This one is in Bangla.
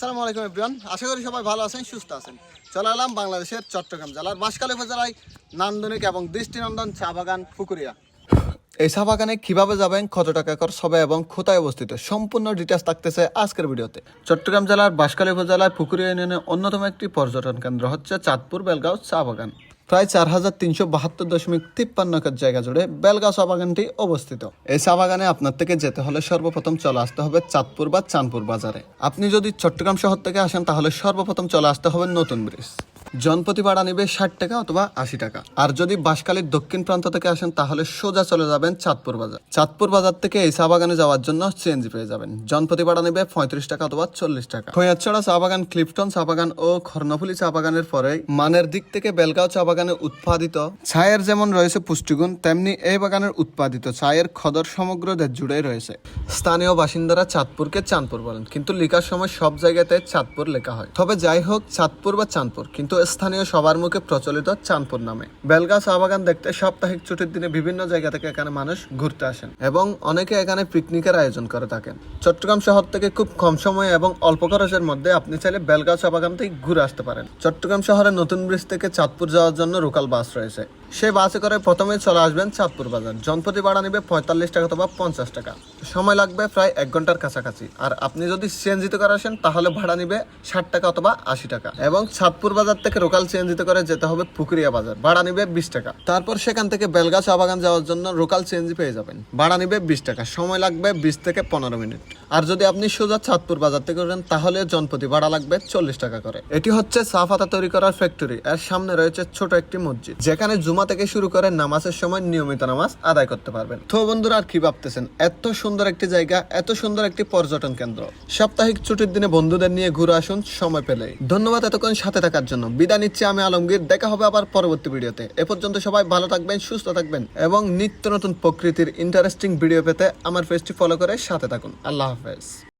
আসসালামু আলাইকুম এভরিওয়ান আশা করি সবাই ভালো আছেন, সুস্থ আছেন। চলে এলাম বাংলাদেশের চট্টগ্রাম জেলার বাঁশখালী উপজেলায় নান্দনিক এবং দৃষ্টিনন্দন চা বাগান পুকুরিয়া। এই চা বাগানে কীভাবে যাবেন, কত টাকা কর সবে এবং কোথায় অবস্থিত, সম্পূর্ণ ডিটেলস থাকতেছে আজকের ভিডিওতে। চট্টগ্রাম জেলার বাঁশখালী উপজেলায় পুকুরিয়া ইউনিয়নের অন্যতম একটি পর্যটন কেন্দ্র হচ্ছে চাঁদপুর বেলগাঁও চা বাগান। প্রায় চার হাজার তিনশো বাহাত্তর দশমিক তিপ্পান্ন একর জায়গা জুড়ে বেলগাঁও চা বাগানটি অবস্থিত। এই চা বাগানে আপনার থেকে যেতে হলে সর্বপ্রথম চলে আসতে হবে চাঁদপুর বা চাঁদপুর বাজারে। আপনি যদি চট্টগ্রাম শহর থেকে আসেন, তাহলে সর্বপ্রথম চলে আসতে হবে নতুন ব্রিজ। জনপ্রতি ভাড়া নেবে ষাট টাকা অথবা আশি টাকা। আর যদি বাঁশখালীর দক্ষিণ প্রান্ত থেকে আসেন, তাহলে সোজা চলে যাবেন চাঁদপুর বাজার। চাঁদপুর বাজার থেকে এই চা বাগানে যাওয়ার জন্য সিএনজি পেয়ে যাবেন। জনপ্রতি ভাড়া নেবে পঁয়ত্রিশ টাকা অথবা চল্লিশ টাকা। খৈয়াছড়া চা বাগান, ক্লিফটন চা বাগান ও খর্ণফুলি চা বাগানের পরে মানের দিক থেকে বেলগাঁও চা বাগানে উৎপাদিত ছায়ের যেমন রয়েছে পুষ্টিগুণ, তেমনি এই বাগানের উৎপাদিত ছায়ের খদর সমগ্র দেশ জুড়েই রয়েছে। স্থানীয় বাসিন্দারা চাঁদপুরকে চাঁদপুর বলেন, কিন্তু লেখার সময় সব জায়গাতে চাঁদপুর লেখা হয়। তবে যাই হোক, চাঁদপুর বা চাঁদপুর, কিন্তু স্থানীয় সবার মুখে প্রচলিত চাঁদপুর নামে। বেলগা চা বাগান দেখতে সাপ্তাহিক ছুটির দিনে বিভিন্ন জায়গা থেকে এখানে মানুষ ঘুরতে আসেন এবং অনেকে এখানে পিকনিকের আয়োজন করে থাকেন। চট্টগ্রাম শহর থেকে খুব কম সময়ে এবং অল্প খরচের মধ্যে আপনি চাইলে বেলগা চা বাগান থেকে ঘুরে আসতে পারেন। চট্টগ্রাম শহরে নতুন ব্রিজ থেকে চাঁদপুর যাওয়ার জন্য লোকাল বাস রয়েছে। সেই বাসে করে প্রথমে চলে আসবেন চাঁদপুর বাজার। জনপ্রতি ভাড়া নেবে পঁয়তাল্লিশ টাকা অথবা পঞ্চাশ টাকা। সময় লাগবে প্রায় এক ঘণ্টার কাছাকাছি। আর আপনি যদি সিএনজিতে করে আসেন, তাহলে ভাড়া নিবে ষাট টাকা অথবা আশি টাকা। এবং চাঁদপুর বাজার থেকে লোকাল সিএনজিতে করে যেতে হবে পুকুরিয়া বাজার। ভাড়া নিবে বিশ টাকা। তারপর সেখান থেকে বেলগা চা বাগান যাওয়ার জন্য লোকাল সিএনজি পেয়ে যাবেন। ভাড়া নিবে বিশ টাকা। সময় লাগবে বিশ থেকে পনেরো মিনিট। আর যদি আপনি সোজা চাঁদপুর বাজার থেকে করেন তাহলে জনপ্রতি ভাড়া লাগবে চল্লিশ টাকা করে। এটি হচ্ছে পাতা তৈরি করার ফ্যাক্টরি এর সামনে রয়েছে ছোট একটি মসজিদ। যেখানে জুমা থেকে শুরু করে নামাজের সময় নিয়মিত নামাজ আদায় করতে পারবেন। তো বন্ধুরা, আর কি ভাবতেছেন? এত সুন্দর একটি জায়গা, এত সুন্দর একটি পর্যটন কেন্দ্র। সাপ্তাহিক ছুটির দিনে বন্ধুদের নিয়ে ঘুরে আসুন, সময় পেলে ধন্যবাদ এতক্ষণ সাথে থাকার জন্য। বিদায় নিচ্ছি আমি আলমগীর। দেখা হবে আবার পরবর্তী ভিডিওতে। এ পর্যন্ত সবাই ভালো থাকবেন, সুস্থ থাকবেন এবং নিত্য নতুন প্রকৃতির ইন্টারেস্টিং ভিডিও পেতে আমার পেজটি ফলো করে সাথে থাকুন। আল্লাহ হাফেজ।